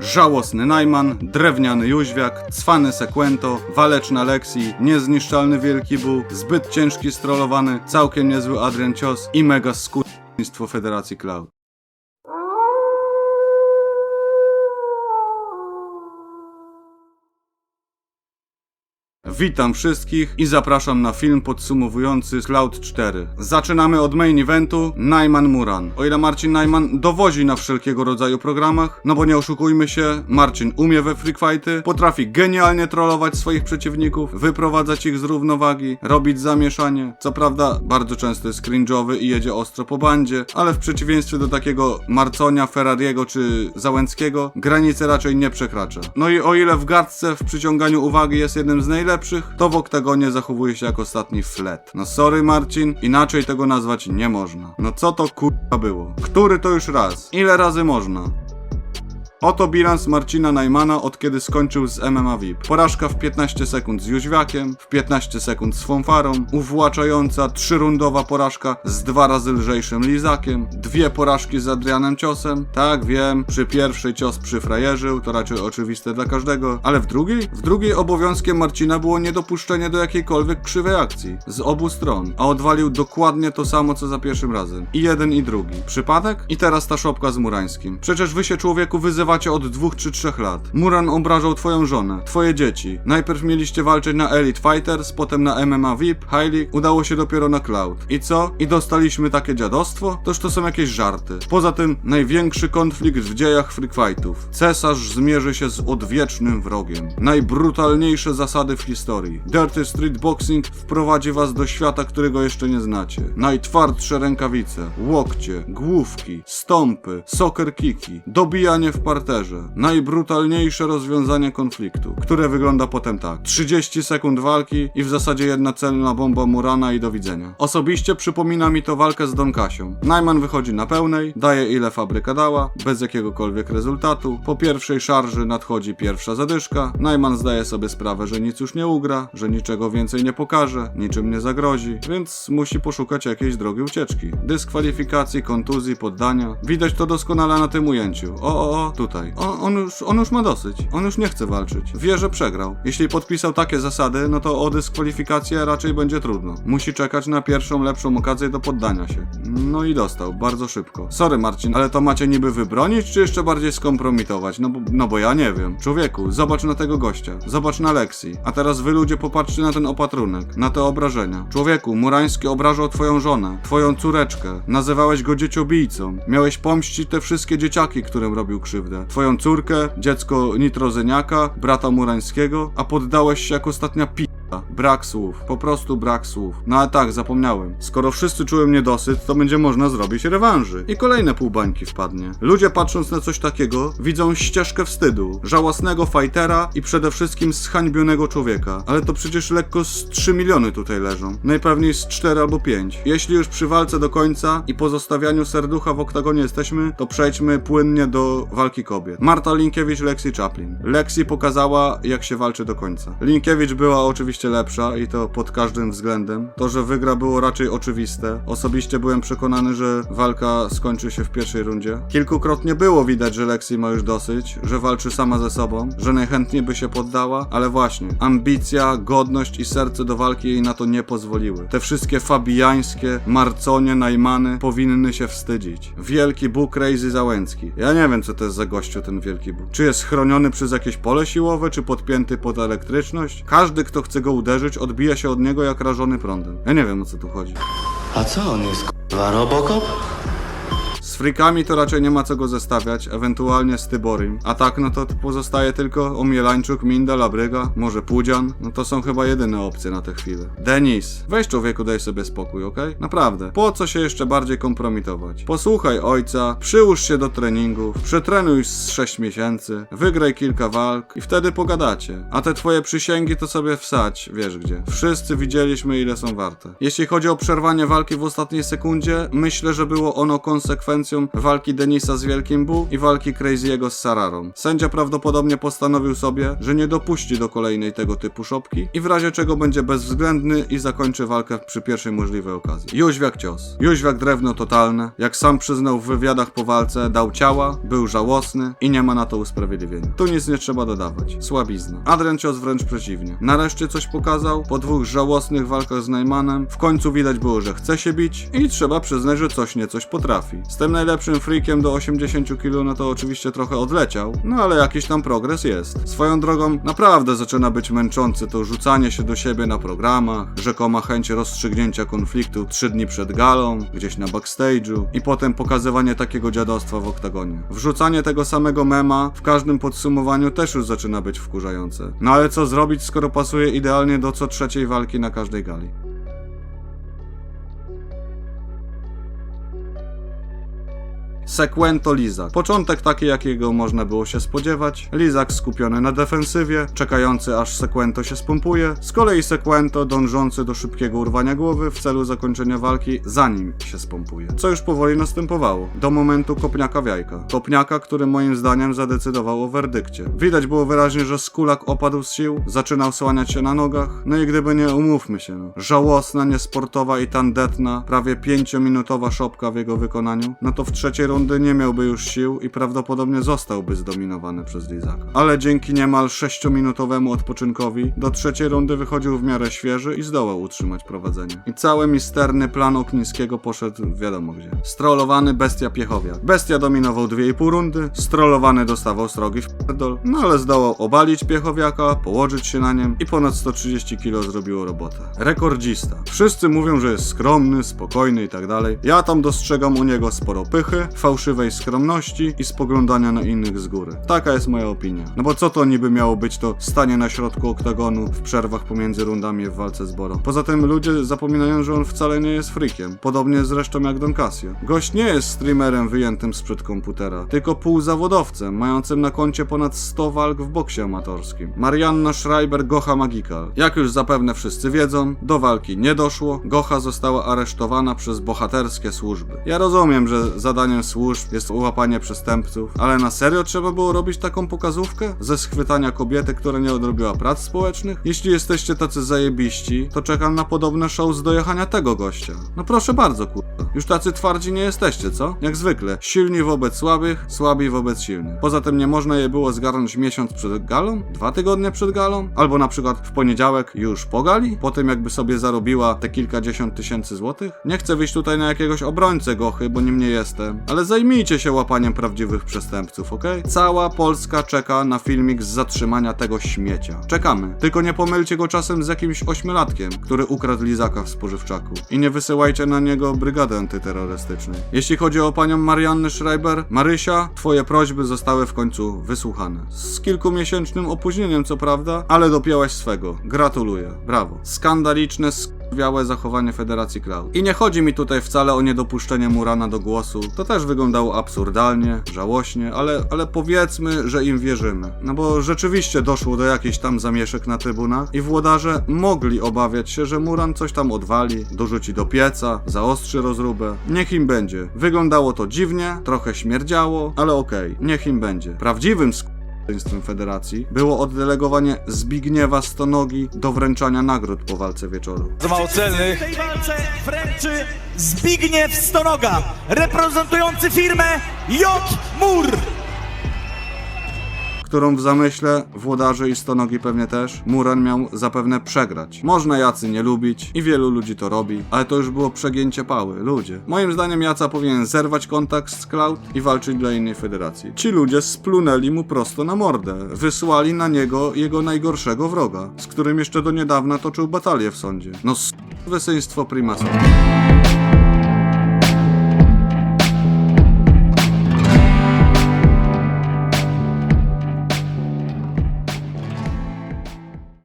Żałosny Najman, drewniany Jóźwiak, cwany Sekwento, waleczna Lexi, niezniszczalny Wielki Bóg, zbyt ciężki strollowany, całkiem niezły Adrian Cios i mega skurństwo Federacji Cloud. Witam wszystkich i zapraszam na film podsumowujący Cloud 4. Zaczynamy od main eventu Najman Muran. O ile Marcin Najman dowozi na wszelkiego rodzaju programach, no bo nie oszukujmy się, Marcin umie we freak fighty, potrafi genialnie trollować swoich przeciwników, wyprowadzać ich z równowagi, robić zamieszanie. Co prawda bardzo często jest cringe'owy i jedzie ostro po bandzie, ale w przeciwieństwie do takiego Marconia, Ferrariego czy Załęckiego, granice raczej nie przekracza. No i o ile w gadce w przyciąganiu uwagi jest jednym z najlepszych, to w oktagonie zachowuje się jak ostatni flet. No sorry Marcin, inaczej tego nazwać nie można. No co to kurwa było? Który to już raz? Ile razy można? Oto bilans Marcina Najmana od kiedy skończył z MMA VIP. Porażka w 15 sekund z Jóźwiakiem, w 15 sekund z Fonfarą, uwłaczająca trzyrundowa porażka z dwa razy lżejszym Lizakiem, dwie porażki z Adrianem Ciosem. Tak, wiem, przy pierwszej cios przyfrajerzył, to raczej oczywiste dla każdego, ale w drugiej? W drugiej obowiązkiem Marcina było niedopuszczenie do jakiejkolwiek krzywej akcji z obu stron, a odwalił dokładnie to samo co za pierwszym razem. I jeden i drugi. Przypadek? I teraz ta szopka z Murańskim. Przecież wy się człowieku wyzywacie od dwóch czy trzech lat. Muran obrażał twoją żonę, twoje dzieci. Najpierw mieliście walczyć na Elite Fighters, potem na MMA VIP, High League, udało się dopiero na Cloud. I co? I dostaliśmy takie dziadostwo? Toż to są jakieś żarty. Poza tym, największy konflikt w dziejach freak fightów. Cesarz zmierzy się z odwiecznym wrogiem. Najbrutalniejsze zasady w historii. Dirty Street Boxing wprowadzi was do świata, którego jeszcze nie znacie. Najtwardsze rękawice, łokcie, główki, stąpy, soccer kiki, dobijanie w parterze. Najbrutalniejsze rozwiązanie konfliktu, które wygląda potem tak. 30 sekund walki i w zasadzie jedna celna bomba Murana i do widzenia. Osobiście przypomina mi to walkę z Don Kasią. Najman wychodzi na pełnej, daje ile fabryka dała, bez jakiegokolwiek rezultatu. Po pierwszej szarży nadchodzi pierwsza zadyszka. Najman zdaje sobie sprawę, że nic już nie ugra, że niczego więcej nie pokaże, niczym nie zagrozi, więc musi poszukać jakiejś drogi ucieczki. Dyskwalifikacji, kontuzji, poddania. Widać to doskonale na tym ujęciu. O, o, o, tutaj. On, on, już, on już ma dosyć. On już nie chce walczyć. Wie, że przegrał. Jeśli podpisał takie zasady, no to o dyskwalifikację raczej będzie trudno. Musi czekać na pierwszą, lepszą okazję do poddania się. No i dostał, bardzo szybko. Sorry Marcin, ale to macie niby wybronić, czy jeszcze bardziej skompromitować? No bo, no bo ja nie wiem. Człowieku, zobacz na tego gościa. Zobacz na Lexi. A teraz wy ludzie popatrzcie na ten opatrunek, na te obrażenia. Człowieku, Murański obrażał twoją żonę, twoją córeczkę. Nazywałeś go dzieciobijcą. Miałeś pomścić te wszystkie dzieciaki, którym robił krzywdę. Twoją córkę, dziecko Nitrozyniaka, brata Murańskiego, a poddałeś się jak ostatnia pi... Brak słów, po prostu brak słów. No ale tak, zapomniałem. Skoro wszyscy czują niedosyt, to będzie można zrobić rewanży. I kolejne półbańki wpadnie. Ludzie patrząc na coś takiego, widzą ścieżkę wstydu, żałosnego fightera i przede wszystkim zhańbionego człowieka. Ale to przecież lekko z 3 miliony tutaj leżą. Najpewniej z 4 albo 5. Jeśli już przy walce do końca i pozostawianiu serducha w oktagonie jesteśmy, to przejdźmy płynnie do walki kobiet. Marta Linkiewicz, Lexi Chaplin. Lexi pokazała, jak się walczy do końca. Linkiewicz była oczywiście lepsza i to pod każdym względem. To, że wygra było raczej oczywiste. Osobiście byłem przekonany, że walka skończy się w pierwszej rundzie. Kilkukrotnie było widać, że Lexi ma już dosyć, że walczy sama ze sobą, że najchętniej by się poddała, ale właśnie, ambicja, godność i serce do walki jej na to nie pozwoliły. Te wszystkie fabijańskie, marconie, najmany powinny się wstydzić. Wielki Bóg Crazy Załęcki. Ja nie wiem, co to jest za gościu ten Wielki Bóg. Czy jest chroniony przez jakieś pole siłowe, czy podpięty pod elektryczność? Każdy, kto chce go uderzyć, odbija się od niego jak rażony prądem. Ja nie wiem, o co tu chodzi. A co on jest, k***wa, Robocop? Z frikami to raczej nie ma co go zestawiać, ewentualnie z Tyborim. A tak, no to pozostaje tylko Omielańczuk, Minda, Labryga, może Pudzian. No to są chyba jedyne opcje na tę chwilę. Denis, weź człowieku, daj sobie spokój, okej? Naprawdę. Po co się jeszcze bardziej kompromitować? Posłuchaj ojca, przyłóż się do treningów, przetrenuj z 6 miesięcy, wygraj kilka walk i wtedy pogadacie. A te twoje przysięgi to sobie wsać, wiesz gdzie. Wszyscy widzieliśmy ile są warte. Jeśli chodzi o przerwanie walki w ostatniej sekundzie, myślę, że było ono konsekwencją walki Denisa z Wielkim Bu i walki Crazy'ego z Sararą. Sędzia prawdopodobnie postanowił sobie, że nie dopuści do kolejnej tego typu szopki i w razie czego będzie bezwzględny i zakończy walkę przy pierwszej możliwej okazji. Jóźwiak cios. Jóźwiak drewno totalne. Jak sam przyznał w wywiadach po walce, dał ciała, był żałosny i nie ma na to usprawiedliwienia. Tu nic nie trzeba dodawać. Słabizna. Adrian cios wręcz przeciwnie. Nareszcie coś pokazał, po dwóch żałosnych walkach z Najmanem, w końcu widać było, że chce się bić i trzeba przyznać, że coś nie coś potrafi. Z tym najlepszym freakiem do 80 kg no to oczywiście trochę odleciał, no ale jakiś tam progres jest. Swoją drogą naprawdę zaczyna być męczące to rzucanie się do siebie na programach, rzekoma chęć rozstrzygnięcia konfliktu 3 dni przed galą, gdzieś na backstage'u i potem pokazywanie takiego dziadostwa w oktagonie. Wrzucanie tego samego mema w każdym podsumowaniu też już zaczyna być wkurzające. No ale co zrobić, skoro pasuje idealnie do co trzeciej walki na każdej gali? Sequento Lizak. Początek taki, jakiego można było się spodziewać. Lizak skupiony na defensywie, czekający aż Sequento się spompuje. Z kolei Sequento dążący do szybkiego urwania głowy w celu zakończenia walki, zanim się spompuje. Co już powoli następowało. Do momentu kopniaka w jajka. Kopniaka, który moim zdaniem zadecydował o werdykcie. Widać było wyraźnie, że Skulak opadł z sił, zaczynał słaniać się na nogach. No i gdyby nie, umówmy się, no. Żałosna, niesportowa i tandetna, prawie pięciominutowa szopka w jego wykonaniu, no to w trzeciej rundy nie miałby już sił i prawdopodobnie zostałby zdominowany przez Lizaka. Ale dzięki niemal 6-minutowemu odpoczynkowi do trzeciej rundy wychodził w miarę świeży i zdołał utrzymać prowadzenie. I cały misterny plan Oknińskiego poszedł wiadomo gdzie. Strollowany bestia Piechowiak. Bestia dominował 2,5 rundy, strollowany dostawał srogi w pierdol, no ale zdołał obalić Piechowiaka, położyć się na nim i ponad 130 kg zrobiło robotę. Rekordzista. Wszyscy mówią, że jest skromny, spokojny i tak dalej. Ja tam dostrzegam u niego sporo pychy, fałszywej skromności i spoglądania na innych z góry. Taka jest moja opinia. No bo co to niby miało być to stanie na środku oktagonu w przerwach pomiędzy rundami w walce z Boro. Poza tym ludzie zapominają, że on wcale nie jest freakiem. Podobnie zresztą jak Don Casio. Gość nie jest streamerem wyjętym sprzed komputera, tylko półzawodowcem, mającym na koncie ponad 100 walk w boksie amatorskim. Marianna Schreiber Gocha Magical. Jak już zapewne wszyscy wiedzą, do walki nie doszło. Gocha została aresztowana przez bohaterskie służby. Ja rozumiem, że zadaniem służb jest ułapanie przestępców, ale na serio trzeba było robić taką pokazówkę? Ze schwytania kobiety, która nie odrobiła prac społecznych? Jeśli jesteście tacy zajebiści, to czekam na podobne show z dojechania tego gościa. No proszę bardzo, kurwa. Już tacy twardzi nie jesteście, co? Jak zwykle. Silni wobec słabych, słabi wobec silnych. Poza tym nie można je było zgarnąć miesiąc przed galą? Dwa tygodnie przed galą? Albo na przykład w poniedziałek już po gali? Po tym jakby sobie zarobiła te kilkadziesiąt tysięcy złotych? Nie chcę wyjść tutaj na jakiegoś obrońcę gochy, bo nim nie jestem. Ale zajmijcie się łapaniem prawdziwych przestępców, okej? Cała Polska czeka na filmik z zatrzymania tego śmiecia. Czekamy. Tylko nie pomylcie go czasem z jakimś ośmiolatkiem, który ukradł lizaka w spożywczaku. I nie wysyłajcie na niego brygady antyterrorystycznej. Jeśli chodzi o panią Mariannę Schreiber, Marysia, twoje prośby zostały w końcu wysłuchane. Z kilkumiesięcznym opóźnieniem, co prawda, ale dopięłaś swego. Gratuluję. Brawo. Skandaliczne, Wiałe zachowanie Federacji Cloud. I nie chodzi mi tutaj wcale o niedopuszczenie Murana do głosu. To też wyglądało absurdalnie, żałośnie, ale, ale powiedzmy, że im wierzymy. No bo rzeczywiście doszło do jakichś tam zamieszek na trybunach i włodarze mogli obawiać się, że Muran coś tam odwali, dorzuci do pieca, zaostrzy rozróbę. Niech im będzie. Wyglądało to dziwnie, trochę śmierdziało, ale okej, niech im będzie. Prawdziwym sk Państwem Federacji było oddelegowanie Zbigniewa Stonogi do wręczania nagród po walce wieczoru. Bardzo mało. W tej walce wręczy Zbigniew Stonoga, reprezentujący firmę J. Mur. Którą w zamyśle włodarzy i stonogi pewnie też Muran miał zapewne przegrać. Można Jacy nie lubić i wielu ludzi to robi, ale to już było przegięcie pały, ludzie. Moim zdaniem Jaca powinien zerwać kontakt z Cloud i walczyć dla innej federacji. Ci ludzie splunęli mu prosto na mordę, wysłali na niego jego najgorszego wroga, z którym jeszcze do niedawna toczył batalię w sądzie. No s***wysyństwo primasa.